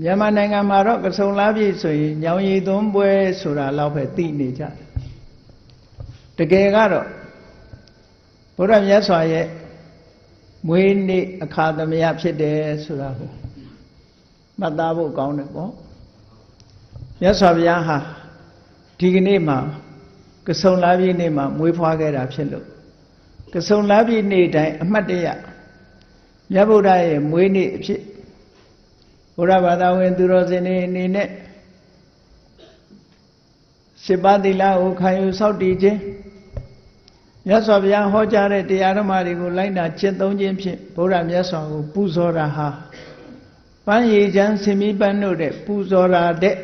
မြန်မာနိုင်ငံမှာတော့ကစုံလားပြည့်ဆိုရင်ညောင်ရည်သွန်းပွဲဆိုတာလောက်ပဲသိနေကြတယ်တကယ်ကတော့ဘုရားမြတ်စွာရဲ့မွေးနေ့အခါသမယဖြစ်တယ်ဆိုတာကိုမှတ်သားဖို့ကောင်းတယ်ပေါ့မြတ်စွာဘုရားဟာဒီကနေ့မှာကစုံလားပြည့်နေ့မှာမွေးဖွားခဲ့တာဖြစ်လို့ကစုံလားပြည့်နေ့တိုင်းအမှတ်တရမြတ်ဗုဒ္ဓရဲ့မွေးနေ့အဖြစ် ဘုရားဘာသာဝင် သူတော်စင်တွေအနေနဲ့စေပါတိလာကိုခံယူဆောက်တည်ခြင်းမြတ်စွာဘုရားဟောကြားတဲ့တရားဓမ္မတွေကိုလိုက်နာကျင့်သုံးခြင်းဖြင့်ဘုရားမြတ်စွာကိုပူဇော်တာဟာပန်းရည်ချမ်းဆင်မီးပန်းတို့တဲ့ပူဇော်တာတဲ့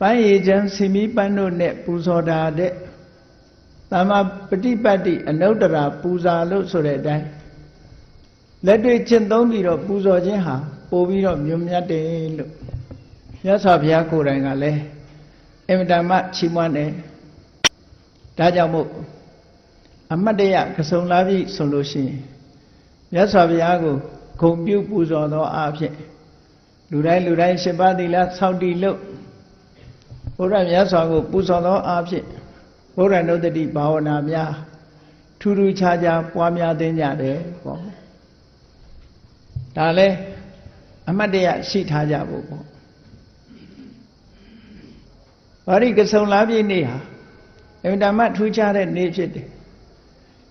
ပန်းရည်ချမ်းဆင်မီးပန်းတို့နဲ့ပူဇော်တာတဲ့သမ္မာပฏิပတ်တိအနုတ္တရာပူဇာလို့ဆိုတဲ့အတိုင်းလက်တွေ့ကျင့်သုံးပြီးတော့ပူဇော်ခြင်းဟာ ပို့ပြီးတော့မြုံမြတ်တယ်လို့မြတ်စွာဘုရားကိုယ်တိုင်ကလည်းအင်မတန်မှချီးမွမ်းတယ်ဒါကြောင့်မို့အမတ်တရကစုံလာပြီဆိုလို့ရှိရင်မြတ်စွာဘုရားကိုဂုံပြုပူဇော်သောအားဖြင့်လူတိုင်းလူတိုင်းရှင်ပါးသီလစောင့်တည်လို့ဘုရားမြတ်စွာကိုပူဇော်သောအားဖြင့်ဘုရားနုဒ္ဒတိဘာဝနာများထူးထူးခြားခြားပွားများသိကြတယ်ပေါ့ဒါလည်း အမတ်တရရှိထားကြဖို့ပေါ့ဘာရိကဆုံလာပြည့်နေ့ဟာအင်တာမထူးခြားတဲ့နေ့ဖြစ်တယ်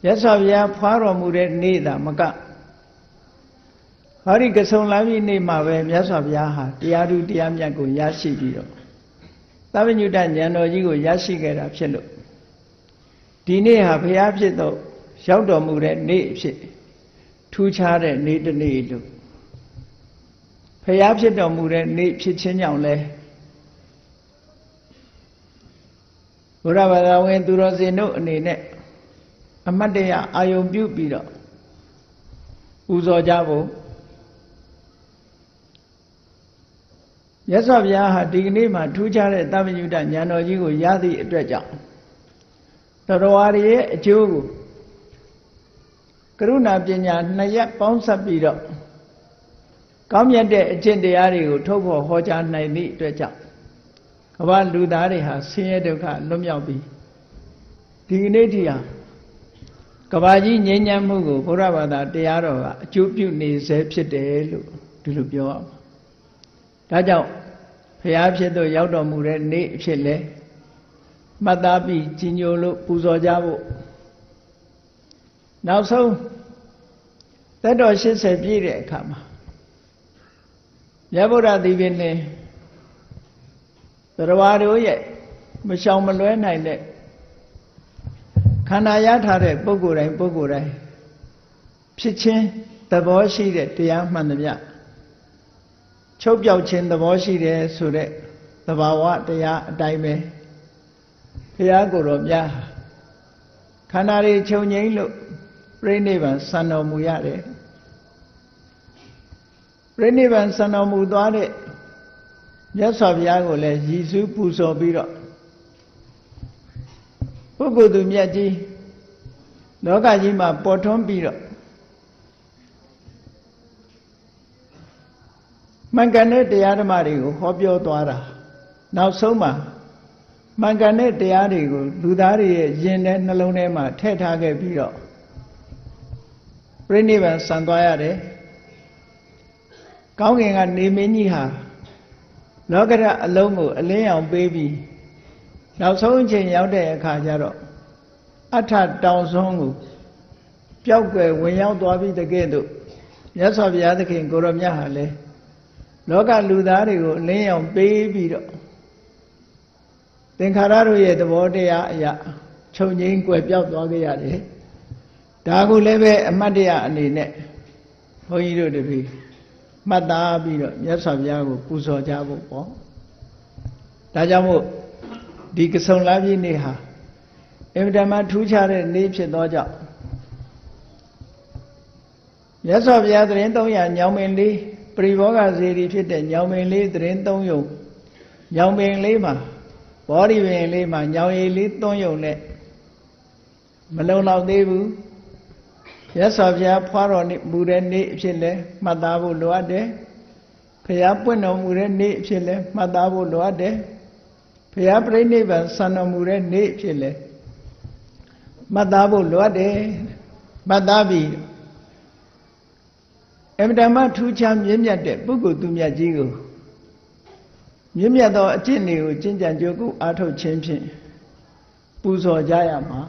ရသော်ဗျာဖွားတော်မူတဲ့နေ့သာမကဟာရိကဆုံလာပြည့်နေ့မှာပဲမြတ်စွာဘုရားဟာတရားဓုတရားမြတ်ကိုရရှိပြီးတော့သဗ္ဗညုတဉာဏ်တော်ကြီးကိုရရှိခဲ့တာဖြစ်လို့ဒီနေ့ဟာဘုရားဖြစ်တော့ရောက်တော်မူတဲ့နေ့ဖြစ်ထူးခြားတဲ့နေ့တစ်နေ့လို့ ဖျားဖြစ်တော်မူတဲ့နေ့ဖြစ်ခြင်းကြောင့်လဲဘုရားဘာသာဝင်သူတော်စင်တို့အနေနဲ့အမတ်တရအာယုံပြုပြီးတော့ပူဇော်ကြဖို့ရသော်ဘုရားဟာဒီကနေ့မှာထူးခြားတဲ့သဗ္ဗညုတဉာဏ်တော်ကြီးကိုရသည့်အတွက်ကြောင့်တော်ဝါရီရဲ့အကျိုးကိုကရုဏာပညာနှစ်ရပ်ပေါင်းစပ်ပြီးတော့ ကောင်းမြတ်တဲ့အကျင့်တရားတွေကိုထုတ်ဖော်ဟောကြားနိုင်သည့်အတွက်ကြောင့်ကမ္ဘာလူသားတွေဟာဆင်းရဲဒုက္ခလွတ်မြောက်ပြီးဒီကနေ့တည်းဟာကမ္ဘာကြီးငြိမ်းချမ်းမှုကိုဘုရားဘာသာတရားတော်ကအကျိုးပြုနေစေဖြစ်တယ်လို့ဒီလိုပြောရမှာဒါကြောင့်ဖျားဖြစ်သို့ရောက်တော်မူတဲ့နေ့အဖြစ်လဲမှတ်သားပြီးကြီးညိုလို့ပူဇော်ကြဖို့နောက်ဆုံးသက်တော်80ပြည့်တဲ့အခါမှာ မြတ်ဗုဒ္ဓသီပင်နဲ့တရားတို့ရဲ့မရှောင်မလွဲနိုင်တဲ့ခန္ဓာရထားတဲ့ပုဂ္ဂိုလ်တိုင်းပုဂ္ဂိုလ်တိုင်းဖြစ်ချင်းသဘောရှိတဲ့တရားမှန်သမျှချုပ်ပြောက်ခြင်းသဘောရှိတယ်ဆိုတဲ့သဘာဝတရားအတိုင်းပဲဘုရားကိုယ်တော်များခန္ဓာတွေခြုံငိမ့်လို့ပြိဋိဘံစံတော်မူရတယ် ပြိဋိဘံစံတော်မူသွားတဲ့မြတ်စွာဘုရားကိုလည်းရည်စူးပူဇော်ပြီးတော့ပုဂ္ဂိုလ်သူမြတ်ကြီးလောကကြီးမှာပေါ်ထွန်းပြီးတော့မှန်ကန်တဲ့တရားဓမ္မတွေကိုဟောပြောသွားတာနောက်ဆုံးမှာမှန်ကန်တဲ့တရားတွေကိုလူသားတွေရဲ့ယင်တဲ့နှလုံးထဲမှာထည့်ထားခဲ့ပြီးတော့ပြိဋိဘံဆံသွားရတယ် ကောင်းကင်ကနေမင်းကြီးဟာလောကရအလုံးကိုအလင်းအောင်ပေးပြီးနောက်ဆုံးအချိန်ရောက်တဲ့အခါကျတော့အထတောင်ဆုံးကိုပျောက်ွယ်ဝင်ရောက်သွားပြီးတကယ်တော့မြတ်စွာဘုရားသခင်ကိုရောမြတ်ဟာလဲလောကလူသားတွေကိုအလင်းအောင်ပေးပြီးတော့သင်္ခါရတို့ရဲ့သဘောတရားအရာခြုံငိမ့်ကွယ်ပြောက်သွားခဲ့ရတယ်ဒါကိုလည်းပဲအမတ်တရားအနေနဲ့ဘုန်းကြီးတို့တပည့် မှတ်သားပြီးတော့မြတ်စွာဘုရားကိုပူဇော်ကြဖို့ပေါ့ဒါကြောင့်မို့ဒီကဆုံလာပြည့်နေ့ဟာအင်မတန်မှထူးခြားတဲ့နေ့ဖြစ်သောကြောင့်မြတ်စွာဘုရားသတင်း300ညောင်ပင်လေးပရိဘောဂဇေဒီဖြစ်တဲ့ညောင်ပင်လေးသတင်း3ယုံညောင်ပင်လေးမှာဘောဓိပင်လေးမှာညောင်ရည်လေး3ယုံနဲ့မလုံလောက်သေးဘူး ရသော်ဘုရားဖွားတော်မူတဲ့နေ့အဖြစ်လဲမှတ်သားဖို့လိုအပ်တယ်ဖះပွင့်တော်မူတဲ့နေ့အဖြစ်လဲမှတ်သားဖို့လိုအပ်တယ်ဖះပြိဋိဘံဆံတော်မူတဲ့နေ့အဖြစ်လဲမှတ်သားဖို့လိုအပ်တယ်မှတ်သားပြီးအမြဲတမ်းထူးခြားမြင့်မြတ်တဲ့ပုဂ္ဂိုလ်သူမြတ်ကြီးကိုမြင့်မြတ်သောအကျင့်တွေကိုကျင့်ကြံကြိုးကိုအားထုတ်ခြင်းဖြင့်ပူဇော်ကြရမှာ